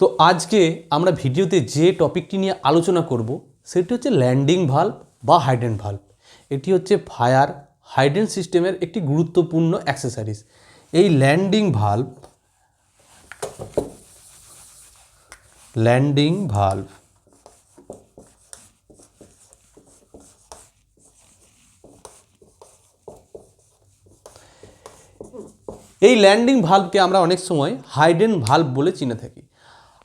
তো আজকে আমরা ভিডিওতে যে টপিকটি নিয়ে আলোচনা করব, সেটি হচ্ছে ল্যান্ডিং ভাল্ব বা হাইডেন ভাল্ব। এটি হচ্ছে ফায়ার হাইডেন সিস্টেমের একটি গুরুত্বপূর্ণ অ্যাক্সেসরিজ। এই ল্যান্ডিং ভাল্ব ল্যান্ডিং ভাল্ব, এই ল্যান্ডিং ভাল্বকে আমরা অনেক সময় হাইডেন ভাল্ব বলে চিনে থাকি।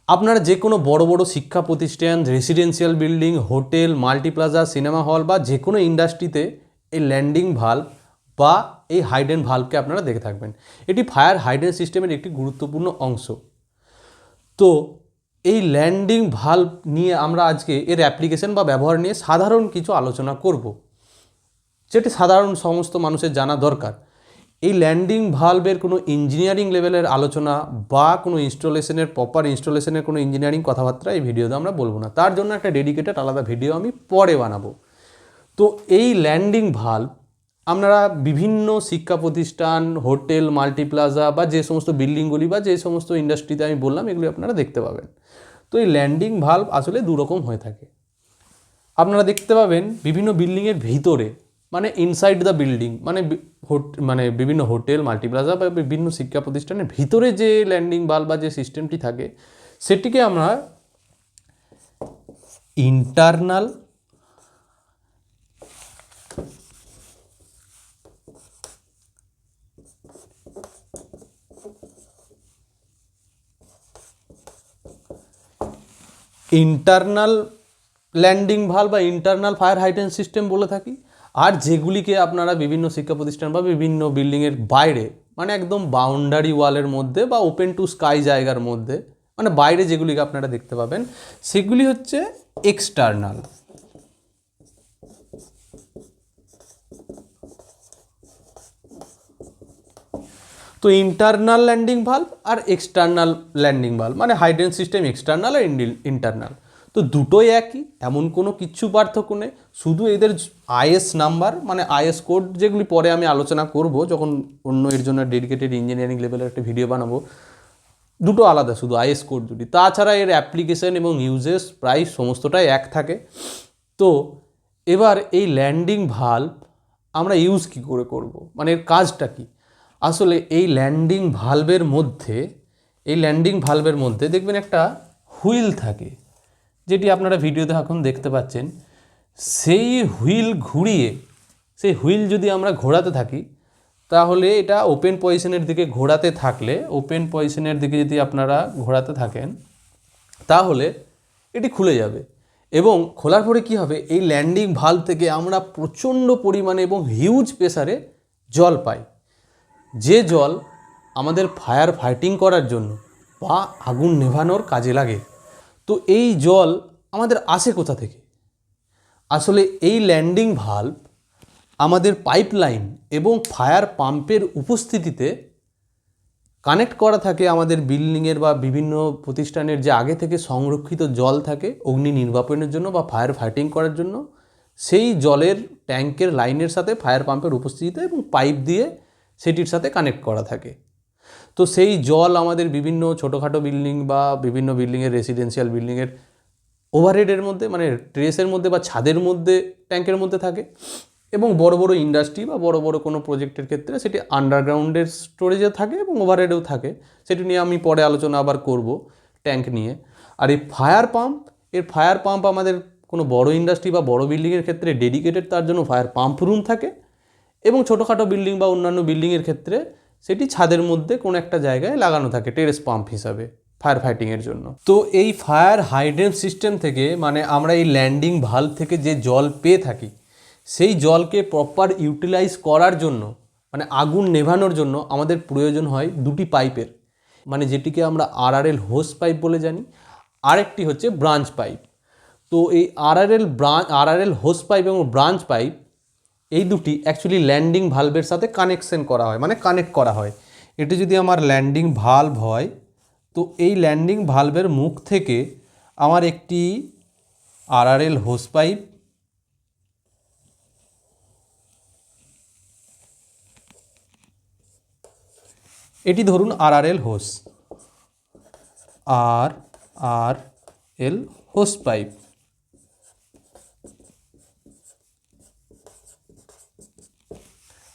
আপনারা যে কোনো বড় বড় শিক্ষা প্রতিষ্ঠান residential building hotel multiplex cinema hall বা যে কোনো ইন্ডাস্ট্রিতে এই ল্যান্ডিং ভাল্ব বা এই হাইডেন ভাল্বকে আপনারা দেখে থাকবেন। এটি ফায়ার হাইডেন সিস্টেমের একটি গুরুত্বপূর্ণ অংশ। তো এই ল্যান্ডিং ভাল্ব নিয়ে আমরা আজকে এর অ্যাপ্লিকেশন বা ব্যবহার নিয়ে সাধারণ কিছু আলোচনা করব। যেটি সাধারণ সমস্ত মানুষের জানা দরকার। এই ল্যান্ডিং ভালভের কোনো ইঞ্জিনিয়ারিং লেভেলের আলোচনা বা কোনো ইনস্টলেশনের প্রপার ইনস্টলেশনের কোনো ইঞ্জিনিয়ারিং কথাবার্তা এই ভিডিওতে আমরা বলব না। তার জন্য একটা ডেডিকেটেড আলাদা ভিডিও আমি পরে বানাবো। তো এই ল্যান্ডিং ভাল্ব আপনারা বিভিন্ন শিক্ষা প্রতিষ্ঠান, হোটেল, মাল্টিপ্লাজা বা যে সমস্ত বিল্ডিংগুলি বা যে সমস্ত ইন্ডাস্ট্রিতে আমি বললাম, এগুলি আপনারা দেখতে পাবেন। তো এই ল্যান্ডিং ভাল্ব আসলে দুরকম হয়ে থাকে। আপনারা দেখতে পাবেন বিভিন্ন বিল্ডিংয়ের ভিতরে মানে ইনসাইড দ্য বিল্ডিং মানে মানে বিভিন্ন হোটেল, মাল্টিপ্লাজা বা বিভিন্ন শিক্ষা প্রতিষ্ঠানের ভিতরে যে ল্যান্ডিং বাল বা যে সিস্টেমটি থাকে, সেটিকে আমরা ইন্টারনাল ইন্টারনাল ল্যান্ডিং ভালো বা ইন্টারনাল ফায়ার হাইটেন সিস্টেম বলে থাকি। আর যেগুলিকে আপনারা বিভিন্ন শিক্ষা প্রতিষ্ঠান বা বিভিন্ন বিল্ডিংয়ের বাইরে মানে একদম বাউন্ডারি ওয়ালের মধ্যে বা ওপেন টু স্কাই জায়গার মধ্যে মানে বাইরে যেগুলিকে আপনারা দেখতে পাবেন, সেগুলি হচ্ছে এক্সটার্নাল তো ইন্টারনাল ল্যান্ডিং ভাল্ব আর এক্সটার্নাল ল্যান্ডিং ভাল্ব মানে হাইড্রেন সিস্টেম এক্সটার্নাল আর ইন্টারনাল তো দুটোই একই, এমন কোনো কিচ্ছু পার্থক্য নেই। শুধু এদের আইএস নাম্বার মানে আইএস কোড যেগুলি পরে আমি আলোচনা করব, যখন অন্য এর জন্য ডেডিকেটেড ইঞ্জিনিয়ারিং লেভেলের একটা ভিডিও বানাবো, দুটো আলাদা শুধু আইএস কোড দুটি। তাছাড়া এর অ্যাপ্লিকেশন এবং ইউজেস প্রায় সমস্তটাই এক থাকে। তো এবার এই ল্যান্ডিং ভাল্ব আমরা ইউজ কি করে করব? মানে এর কাজটা কি? আসলে এই ল্যান্ডিং ভালভের মধ্যে, এই ল্যান্ডিং ভালভের মধ্যে দেখবেন একটা হুইল থাকে। যেটি আপনারা ভিডিওতে এখন দেখতে পাচ্ছেন, সেই হুইল ঘুরিয়ে, সেই হুইল যদি আমরা ঘোরাতে থাকি, তাহলে এটা ওপেন পজিশনের দিকে ঘোরাতে থাকলে, ওপেন পজিশনের দিকে যদি আপনারা ঘোরাতে থাকেন, তাহলে এটি খুলে যাবে। এবং খোলার পরে কি হবে? এই ল্যান্ডিং ভালো থেকে আমরা প্রচণ্ড পরিমাণে এবং হিউজ প্রেসারে জল পাই। যে জল আমাদের ফায়ার ফাইটিং করার জন্য বা আগুন নেভানোর কাজে লাগে। তো এই জল আমাদের আসে কোথা থেকে? আসলে এই ল্যান্ডিং ভাল্ব আমাদের পাইপলাইন এবং ফায়ার পাম্পের উপস্থিতিতে কানেক্ট করা থাকে আমাদের বিল্ডিংয়ের বা বিভিন্ন প্রতিষ্ঠানের যে আগে থেকে সংরক্ষিত জল থাকে অগ্নি নির্বাপনের জন্য বা ফায়ার ফাইটিং করার জন্য, সেই জলের ট্যাঙ্কের লাইনের সাথে ফায়ার পাম্পের উপস্থিতিতে এবং পাইপ দিয়ে সেটির সাথে কানেক্ট করা থাকে। তো সেই জল আমাদের বিভিন্ন ছোটোখাটো বিল্ডিং বা বিভিন্ন বিল্ডিংয়ের রেসিডেন্সিয়াল বিল্ডিংয়ের ওভারহেডের মধ্যে মানে ট্রেসের মধ্যে বা ছাদের মধ্যে ট্যাঙ্কের মধ্যে থাকে এবং বড় বড় ইন্ডাস্ট্রি বা বড় বড় কোনো প্রজেক্টের ক্ষেত্রে সেটি আন্ডারগ্রাউন্ডের স্টোরেজে থাকে এবং ওভারহেডেও থাকে। সেটি নিয়ে আমি পরে আলোচনা আবার করব ট্যাঙ্ক নিয়ে। আর এই ফায়ার পাম্পের ফায়ার পাম্প আমাদের কোনো বড় ইন্ডাস্ট্রি বা বড় বিল্ডিংয়ের ক্ষেত্রে ডেডিকেটেড তার জন্য ফায়ার পাম্প রুম থাকে এবং ছোটোখাটো বিল্ডিং বা অন্যান্য বিল্ডিংয়ের ক্ষেত্রে সেটি ছাদের মধ্যে কোনো একটা জায়গায় লাগানো থাকে, টেরেস পাম্প হিসাবে ফায়ার ফাইটিংয়ের জন্য। তো এই ফায়ার হাইড্রেন্ট সিস্টেম থেকে মানে আমরা এই ল্যান্ডিং ভাল্ব থেকে যে জল পেয়ে থাকি, সেই জলকে প্রপার ইউটিলাইজ করার জন্য মানে আগুন নেভানোর জন্য আমাদের প্রয়োজন হয় দুটি পাইপের। মানে যেটিকে আমরা আরআরএল হোস পাইপ বলে জানি, আরেকটি হচ্ছে ব্রাঞ্চ পাইপ তো এই RRL branch RRL hose pipe এবং ব্রাঞ্চ পাইপ এই দুটি অ্যাকচুয়ালি ল্যান্ডিং ভালভের সাথে কানেকশন করা হয় মানে কানেক্ট করা হয়। এটি যদি আমার ল্যান্ডিং ভালভ হয়, তো এই ল্যান্ডিং ভালভের মুখ থেকে আমার একটি আরআরএল হোস পাইপ এটি ধরুন আরআরএল হোস আর আর এল হোস পাইপ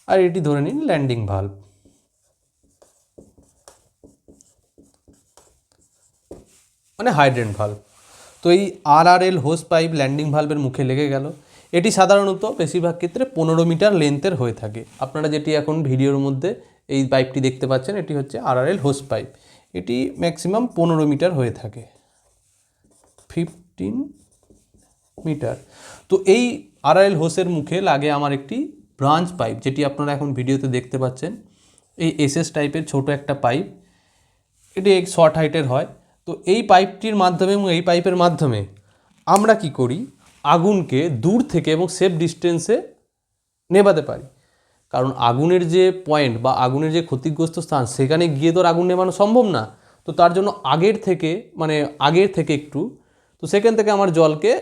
আর এটি ধরে নিন ল্যান্ডিং ভাল্ব। মানে হাইড্রেন্ট ভাল্ব। তো এই আর আর এল হোস পাইপ ল্যান্ডিং ভাল্বের মুখে লেগে গেল। এটি সাধারণত বেশিরভাগ ক্ষেত্রে পনেরো মিটার লেন্থের হয়ে থাকে। আপনারা যেটি এখন ভিডিওর মধ্যে এই পাইপটি দেখতে পাচ্ছেন, এটি হচ্ছে R R L hose pipe. এটি ম্যাক্সিমাম পনেরো মিটার হয়ে থাকে। Fifteen metre. তো এই আর এল হোসের মুখে লাগে আমার একটি ব্রাঞ্চ পাইপ, যেটি আপনারা এখন ভিডিওতে দেখতে পাচ্ছেন, এই এসএস টাইপের ছোট একটা পাইপ। এটি এক শর্ট হাইটের হয়। তো এই পাইপটির মাধ্যমে এবং এই পাইপের মাধ্যমে আমরা কি করি? আগুনকে দূর থেকে এবং সেফ ডিস্টেন্সে নেভাতে পারি। কারণ আগুনের যে পয়েন্ট বা আগুনের যে ক্ষতিগ্রস্ত স্থান, সেখানে গিয়ে তো আগুন নেভানো সম্ভব না। তো তার জন্য আগের থেকে মানে আগের থেকে একটু, তো সেখান থেকে আমার জলকে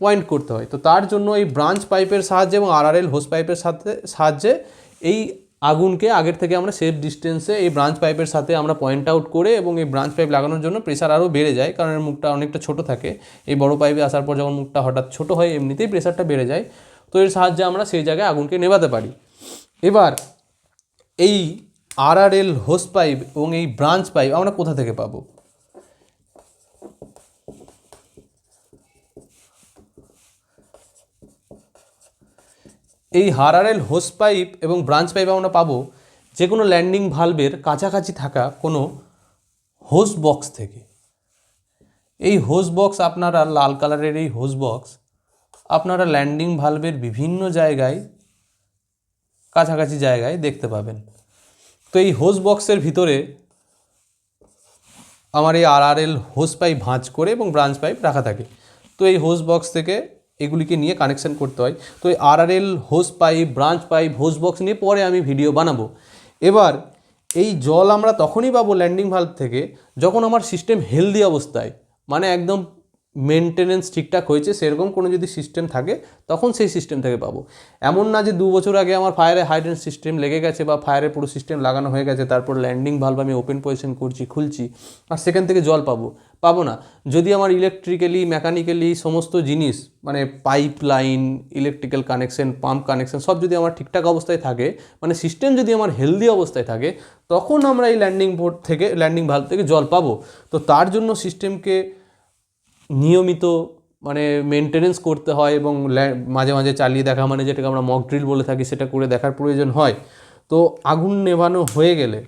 পয়েন্ট করতে হয়। তো তার জন্য এই ব্রাঞ্চ পাইপের সাহায্যে এবং আরআরএল হোস পাইপের সাথে, সাহায্যে এই আগুনকে আগের থেকে আমরা সেফ ডিস্টেন্সে এই ব্রাঞ্চ পাইপের সাথে আমরা পয়েন্ট আউট করে এবং এই ব্রাঞ্চ পাইপ লাগানোর জন্য প্রেশার আরও বেড়ে যায় কারণ এর মুখটা অনেকটা ছোট থাকে। এই বড় পাইপে আসার পর যখন মুখটা হঠাৎ ছোট হয় এমনিতেই প্রেশারটা বেড়ে যায়। তো এর সাহায্যে আমরা সেই জায়গায় আগুনকে নেভাতে পারি। এবার এই আরআরএল হোস পাইপ এবং এই ব্রাঞ্চ পাইপ আমরা কোথা থেকে পাবো? এই হারারেল হোস পাইপ এবং ব্রাঞ্চ পাইপ আমরা পাবো যে কোনো ল্যান্ডিং ভালভের কাছাকাছি থাকা কোনো হোস বক্স থেকে। এই হোস বক্স আপনারা লাল কালারের এই হোস বক্স আপনারা ল্যান্ডিং ভালভের বিভিন্ন জায়গায়, কাছাকাছি জায়গায় দেখতে পাবেন। তো এই হোস বক্সের ভিতরে আমার এই আর আর এল হোস পাইপ ভাঁজ করে এবং ব্রাঞ্চ পাইপ রাখা থাকে। তো এই হোস বক্স থেকে এগুলিকে নিয়ে কানেকশান করতে হয়। তো আর আর L hose pipe branch pipe hose box নিয়ে পরে আমি ভিডিও বানাবো। এবার এই জল আমরা তখনই পাবো ল্যান্ডিং ভাল্ব থেকে যখন আমার সিস্টেম হেলদি অবস্থায় মানে একদম মেনটেনেন্স ঠিকঠাক হয়েছে, সেরকম কোনো যদি সিস্টেম থাকে, তখন সেই সিস্টেম থেকে পাবো। এমন না যে দু বছর আগে আমার ফায়ারে হাইড্রেন্ট সিস্টেম লেগে গেছে বা ফায়ারে পুরো সিস্টেম লাগানো হয়ে গেছে, তারপর ল্যান্ডিং ভালভ আমি ওপেন পজিশন করছি, খুলছি, আর সেখান থেকে জল পাবো পাবো না। যদি আমার ইলেকট্রিক্যালি মেকানিক্যালি সমস্ত জিনিস মানে pipe line electrical connection pump connection সব যদি আমার ঠিকঠাক অবস্থায় থাকে মানে সিস্টেম যদি আমার হেলদি অবস্থায় থাকে, তখন আমরা এই ল্যান্ডিং বোর্ড থেকে ল্যান্ডিং ভাল্ভ থেকে জল পাবো। তো তার জন্য সিস্টেমকে নিয়মিত মানে মেনটেনেন্স করতে হয় এবং মাঝে মাঝে চালিয়ে দেখা মানে যেটাকে আমরা মক ড্রিল বলে থাকি, সেটা করে দেখার প্রয়োজন হয়। তো আগুন নেভানো হয়ে গেলে,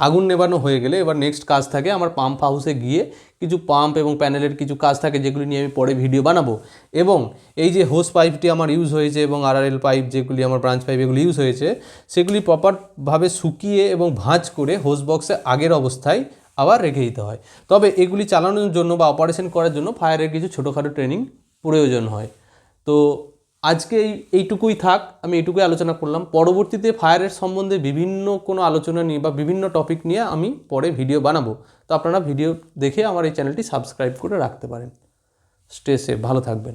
আগুন নেভানো হয়ে গেলে এবার নেক্সট কাজ থাকে আমার পাম্প হাউসে গিয়ে কিছু পাম্প এবং প্যানেলের কিছু কাজ থাকে যেগুলি নিয়ে আমি পরে ভিডিও বানাবো। এবং এই যে হোস পাইপটি আমার ইউজ হয়েছে এবং আরআরএল পাইপ যেগুলি আমার ব্রাঞ্চ পাইপ এগুলি ইউজ হয়েছে, সেগুলি প্রপারভাবে শুকিয়ে এবং ভাঁজ করে হোস বক্সে আগের অবস্থায় আবার রেখে দিতে হয়। তবে এগুলি চালানোর জন্য বা অপারেশন করার জন্য ফায়ারের কিছু ছোটোখাটো ট্রেনিং প্রয়োজন হয়। তো আজকে এই, এইটুকুই থাক, আমি এইটুকুই আলোচনা করলাম। পরবর্তীতে ফায়ারের সম্বন্ধে বিভিন্ন কোনো আলোচনা নিয়ে বা বিভিন্ন টপিক নিয়ে আমি পরে ভিডিও বানাবো। তো আপনারা ভিডিও দেখে আমার এই চ্যানেলটি সাবস্ক্রাইব করে রাখতে পারেন। স্টে সেফ ভালো থাকবেন।